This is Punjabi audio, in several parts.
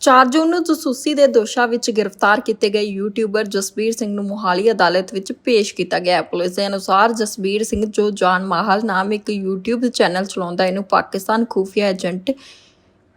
4 ਜੂਨ ਨੂੰ ਜਸੂਸੀ ਦੇ ਦੋਸ਼ਾਂ ਵਿੱਚ ਗ੍ਰਿਫਤਾਰ ਕੀਤੇ ਗਏ ਯੂਟਿਊਬਰ ਜਸਬੀਰ ਸਿੰਘ ਨੂੰ ਮੋਹਾਲੀ ਅਦਾਲਤ ਵਿੱਚ ਪੇਸ਼ ਕੀਤਾ ਗਿਆ ਪੁਲਿਸ ਦੇ ਅਨੁਸਾਰ ਜਸਬੀਰ ਸਿੰਘ ਜੋ ਜਾਨ ਮਾਹਲ ਨਾਮ ਇੱਕ YouTube ਚੈਨਲ ਚਲਾਉਂਦਾ ਇਹਨੂੰ ਪਾਕਿਸਤਾਨ ਖੂਫੀਆ ਏਜੰਟ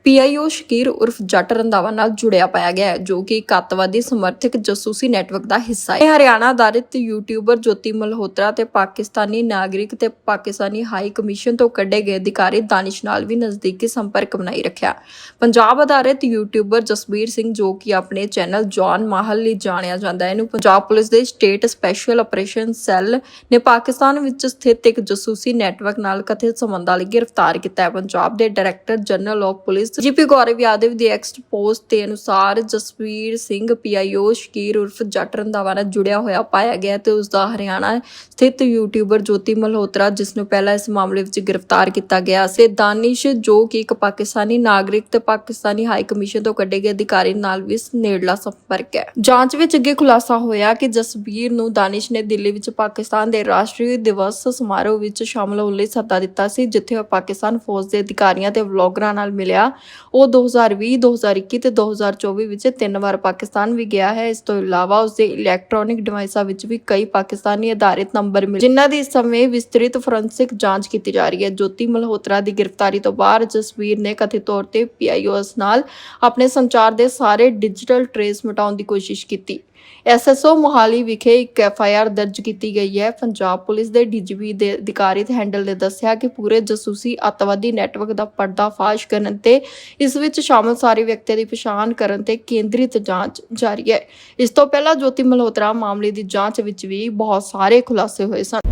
ਪੀਆਈਓ ਸ਼ਕੀਰ ਉਰਫ ਜੱਟ ਰੰਧਾਵਾ ਨਾਲ ਜੁੜਿਆ ਪਾਇਆ ਗਿਆ ਹੈ, ਜੋ ਕਿ ਇੱਕ ਅੱਤਵਾਦੀ ਸਮਰਥਕ ਜਸੂਸੀ ਨੈਟਵਰਕ ਦਾ ਹਿੱਸਾ ਹੈ। ਇਹ ਹਰਿਆਣਾ ਆਧਾਰਿਤ ਯੂਟਿਊਬਰ ਜੋਤੀ ਮਲਹੋਤਰਾ ਤੇ ਪਾਕਿਸਤਾਨੀ ਨਾਗਰਿਕ ਤੇ ਪਾਕਿਸਤਾਨੀ ਹਾਈ ਕਮਿਸ਼ਨ ਤੋਂ ਕੱਢੇ ਗਏ ਅਧਿਕਾਰੀ ਦਾਨਿਸ਼ ਨਾਲ ਵੀ ਨਜ਼ਦੀਕੀ ਸੰਪਰਕ ਬਣਾਈ ਰੱਖਿਆ। ਪੰਜਾਬ ਆਧਾਰਿਤ ਯੂਟਿਊਬਰ ਜਸਬੀਰ ਸਿੰਘ, ਜੋ ਕਿ ਆਪਣੇ ਚੈਨਲ ਜੌਨ ਮਾਹਲ ਲਈ ਜਾਣਿਆ ਜਾਂਦਾ ਹੈ, ਇਹਨੂੰ ਪੰਜਾਬ ਪੁਲਿਸ ਦੇ ਸਟੇਟ ਸਪੈਸ਼ਲ ਆਪਰੇਸ਼ਨ ਸੈੱਲ ਨੇ ਪਾਕਿਸਤਾਨ ਵਿੱਚ ਸਥਿਤ ਇੱਕ ਜਸੂਸੀ ਨੈਟਵਰਕ ਨਾਲ ਕਥਿਤ ਸੰਬੰਧਾਂ ਲਈ ਗ੍ਰਿਫਤਾਰ ਕੀਤਾ ਹੈ। ਪੰਜਾਬ ਦੇ director general of police GP Gaurav Yadav the X post ਦੇ ਅਨੁਸਾਰ ਜਸਵੀਰ ਸਿੰਘ ਪੀਆਈਓ ਸ਼ਕੀਰ ਉਰਫ ਜੱਟ ਰੰਧਾਵਾ ਨਾਲ ਜੁੜਿਆ ਹੋਇਆ ਪਾਇਆ ਗਿਆ ਤੇ ਉਸ ਦਾ ਹਰਿਆਣਾ ਸਥਿਤ ਯੂਟਿਊਬਰ ਜੋਤੀ ਮਲਹੋਤਰਾ, ਜਿਸ ਨੂੰ ਪਹਿਲਾਂ ਇਸ ਮਾਮਲੇ ਵਿੱਚ ਗ੍ਰਿਫਤਾਰ ਕੀਤਾ ਗਿਆ ਸੀ। ਦਾਨਿਸ਼, ਜੋ ਕਿ ਇੱਕ ਪਾਕਿਸਤਾਨੀ ਨਾਗਰਿਕ ਤੇ ਪਾਕਿਸਤਾਨੀ ਹਾਈ ਕਮਿਸ਼ਨ ਤੋਂ ਕੱਢੇ ਗਏ ਅਧਿਕਾਰੀ ਨਾਲ ਵੀ ਨੇੜਲਾ ਸੰਪਰਕ ਹੈ। ਜਾਂਚ ਵਿੱਚ ਅੱਗੇ ਖੁਲਾਸਾ ਹੋਇਆ ਕਿ ਜਸਬੀਰ ਨੂੰ ਦਾਨਿਸ਼ ਨੇ ਦਿੱਲੀ ਵਿੱਚ ਪਾਕਿਸਤਾਨ ਦੇ ਰਾਸ਼ਟਰੀ ਦਿਵਸ ਸਮਾਰੋਹ ਵਿੱਚ ਸ਼ਾਮਲ ਹੋਣ ਲਈ ਸੱਦਾ ਦਿੱਤਾ ਸੀ, ਜਿੱਥੇ ਉਹ ਪਾਕਿਸਤਾਨ ਫੌਜ ਦੇ ਅਧਿਕਾਰੀਆਂ ਤੇ ਵਲੌਗਰਾਂ ਨਾਲ ਮਿਲਿਆ। ਉਹ 2020 2021 ਤੇ 2024 ਵਿੱਚ ਤਿੰਨ ਵਾਰ ਪਾਕਿਸਤਾਨ ਵੀ ਗਿਆ ਹੈ। ਇਸ ਤੋਂ ਇਲਾਵਾ ਉਸ ਦੇ ਇਲੈਕਟ੍ਰੋਨਿਕ ਡਿਵਾਈਸਾਂ ਵਿੱਚ ਵੀ ਕਈ ਪਾਕਿਸਤਾਨੀ ਆਧਾਰਿਤ ਨੰਬਰ ਮਿਲੇ। ਜਿਨ੍ਹਾਂ ਦੀ ਇਸ ਸਮੇਂ ਵਿਸਤ੍ਰਿਤ ਫੋਰੈਂਸਿਕ ਜਾਂਚ ਕੀਤੀ ਜਾ ਰਹੀ ਹੈ। ਜੋਤੀ ਮਲਹੋਤਰਾ ਦੀ ਗ੍ਰਿਫਤਾਰੀ ਤੋਂ ਬਾਅਦ ਜਸਵੀਰ ਨੇ ਕਥਿਤ ਤੌਰ ਤੇ ਪੀਆਈਓਐਸ ਨਾਲ ਆਪਣੇ ਸੰਚਾਰ ਦੇ ਸਾਰੇ ਡਿਜੀਟਲ ਟ੍ਰੇਸ ਮਿਟਾਉਣ ਦੀ ਕੋਸ਼ਿਸ਼ ਕੀਤੀ। ਐਸਐਸਓ ਮੋਹਾਲੀ ਵਿਖੇ ਇੱਕ ਐਫਆਈਆਰ ਦਰਜ ਕੀਤੀ ਗਈ ਹੈ। ਪੰਜਾਬ ਪੁਲਿਸ ਦੇ ਡੀਜੀਪੀ ਦੇ ਅਧਿਕਾਰਿਤ ਹੈਂਡਲ ਨੇ ਦੱਸਿਆ ਕਿ ਪੂਰੇ ਜਸੂਸੀ ਅੱਤਵਾਦੀ ਨੈਟਵਰਕ ਦਾ ਪਰਦਾਫਾਸ਼ ਕਰਨ ਤੇ ਇਸ ਵਿੱਚ ਸ਼ਾਮਲ ਸਾਰੇ ਵਿਅਕਤੀਆਂ ਦੀ ਪਛਾਣ ਕਰਨ ਤੇ ਕੇਂਦਰਿਤ ਜਾਂਚ ਜਾਰੀ ਹੈ। ਇਸ ਤੋਂ ਪਹਿਲਾਂ ਜੋਤੀ ਮਲਹੋਤਰਾ ਮਾਮਲੇ ਦੀ ਜਾਂਚ ਵਿੱਚ ਵੀ ਬਹੁਤ ਸਾਰੇ ਖੁਲਾਸੇ ਹੋਏ ਸਨ।